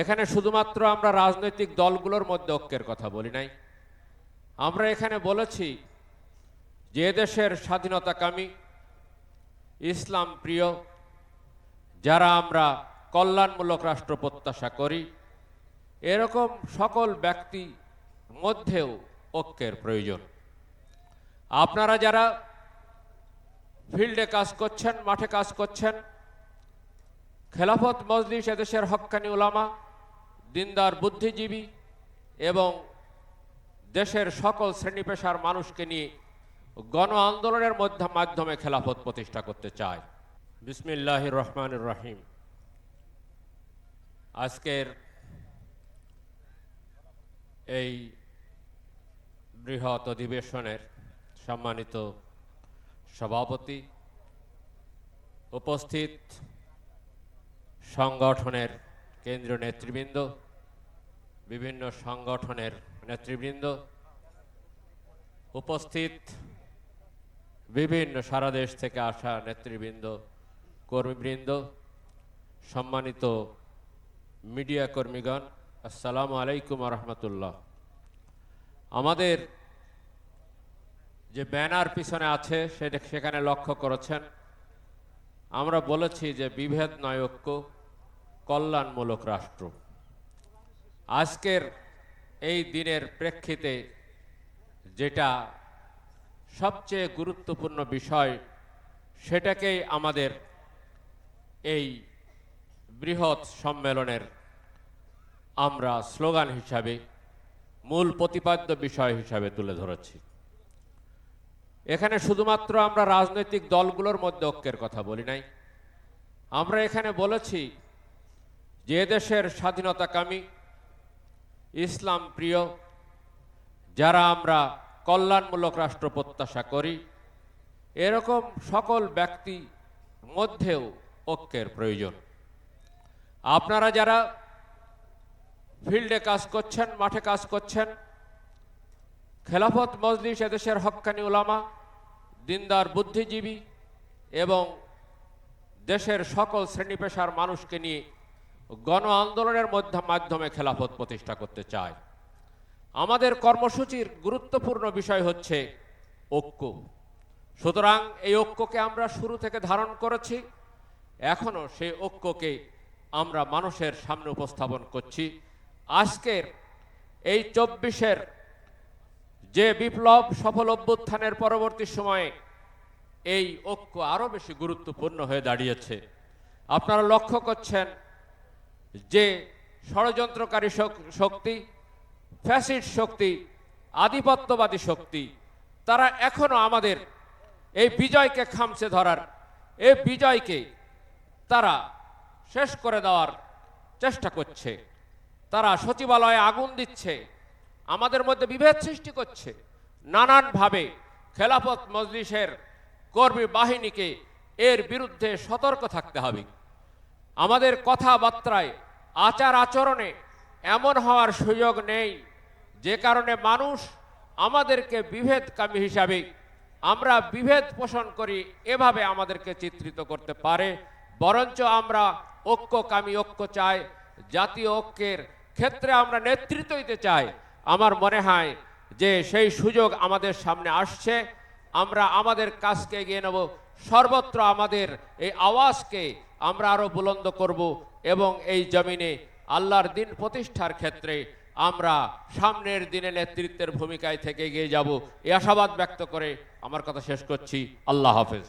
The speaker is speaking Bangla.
এখানে শুধুমাত্র আমরা রাজনৈতিক দলগুলোর মধ্যে ঐক্যের কথা বলি নাই। আমরা এখানে বলেছি যে দেশের স্বাধীনতাকামী, ইসলাম প্রিয়, যারা আমরা কল্যাণমূলক রাষ্ট্র প্রত্যাশা করি, এরকম সকল ব্যক্তি মধ্যেও ঐক্যের প্রয়োজন। আপনারা যারা ফিল্ডে কাজ করছেন, মাঠে কাজ করছেন, খেলাফত, মজলিস, এদেশের হক্কানি উলামা দিনদার বুদ্ধিজীবী এবং দেশের সকল শ্রেণি পেশার মানুষকে নিয়ে গণ আন্দোলনের মধ্যে মাধ্যমে খেলাফত প্রতিষ্ঠা করতে চায়। বিসমিল্লাহ রহমান রহিম। আজকের এই বৃহৎ অধিবেশনের সম্মানিত সভাপতি উপস্থিত সংগঠনের কেন্দ্রীয় নেতৃবৃন্দ, বিভিন্ন সংগঠনের নেতৃবৃন্দ, উপস্থিত বিভিন্ন সারা দেশ থেকে আসা নেতৃবৃন্দ, কর্মীবৃন্দ, সম্মানিত মিডিয়া কর্মীগণ, আসসালামু আলাইকুম রহমতুল্লাহ আমাদের যে ব্যানার পিছনে আছে, সেটা সেখানে লক্ষ্য করেছেন। আমরা বলেছি যে বিভেদ নয় ঐক্য কল্যাণমূলক রাষ্ট্র। আজকের এই দিনের প্রেক্ষিতে যেটা সবচেয়ে গুরুত্বপূর্ণ বিষয়, সেটাকেই আমাদের এই বৃহৎ সম্মেলনের আমরা স্লোগান হিসাবে, মূল প্রতিপাদ্য বিষয় হিসাবে তুলে ধরেছি। এখানে শুধুমাত্র আমরা রাজনৈতিক দলগুলোর মধ্যে ঐক্যের কথা বলি নাই। আমরা এখানে বলেছি যে দেশের স্বাধীনতাকামী, ইসলাম প্রিয়, যারা আমরা কল্যাণমূলক রাষ্ট্র প্রত্যাশা করি, এরকম সকল ব্যক্তি মধ্যেও ঐক্যের প্রয়োজন। আপনারা যারা ফিল্ডে কাজ করছেন, মাঠে কাজ করছেন, খেলাফত, মজলিস, এদেশের হক্কানি উলামা, দিনদার বুদ্ধিজীবী এবং দেশের সকল শ্রেণি পেশার মানুষকে নিয়ে গণ আন্দোলনের মধ্যে মাধ্যমে খেলাফত প্রতিষ্ঠা করতে চায়। আমাদের কর্মসূচির গুরুত্বপূর্ণ বিষয় হচ্ছে ঐক্য। সুতরাং এই ঐক্যকে আমরা শুরু থেকে ধারণ করেছি এখনও সেই ঐক্যকে আমরা মানুষের সামনে উপস্থাপন করছি। আজকের এই চব্বিশের যে বিপ্লব সফল অভ্যুত্থানের পরবর্তী সময়ে এই ঐক্য আরও বেশি গুরুত্বপূর্ণ হয়ে দাঁড়িয়েছে। আপনারা লক্ষ্য করছেন যে ষড়যন্ত্রকারী শক- শক্তি ফ্যাসিড শক্তি, আধিপত্যবাদী শক্তি, তারা এখনও আমাদের এই বিজয়কে খামছে ধরার, এই বিজয়কে তারা শেষ করে দেওয়ার চেষ্টা করছে। তারা সচিবালয়ে আগুন দিচ্ছে, আমাদের মধ্যে বিভেদ সৃষ্টি করছে। নানানভাবে খেলাফত মজলিসের কর্মী বাহিনীকে এর বিরুদ্ধে সতর্ক থাকতে হবে। আমাদের কথাবার্তায় আচার আচরণে এমন হওয়ার সুযোগ নেই। যে কারণে মানুষ আমাদেরকে বিভেদকামী হিসাবে আমরা বিভেদ পোষণ করি, এভাবে আমাদেরকে চিত্রিত করতে পারে। বরঞ্চ আমরা ঐক্যকামী ঐক্য চাই, জাতীয় ঐক্যের ক্ষেত্রে আমরা নেতৃত্ব দিতে চাই। আমার মনে হয় যে সেই সুযোগ আমাদের সামনে আসছে। আমরা আমাদের কাজকে এগিয়ে নেব। সর্বত্র আমাদের এই আওয়াজকে আমরা আরও বুলন্দ করব এবং এই জমিনে আল্লাহর দিন প্রতিষ্ঠার ক্ষেত্রে আমরা সামনের দিনে নেতৃত্বের ভূমিকায় থেকে এগিয়ে যাব। এ আশাবাদ ব্যক্ত করে আমার কথা শেষ করছি। আল্লাহ হাফেজ।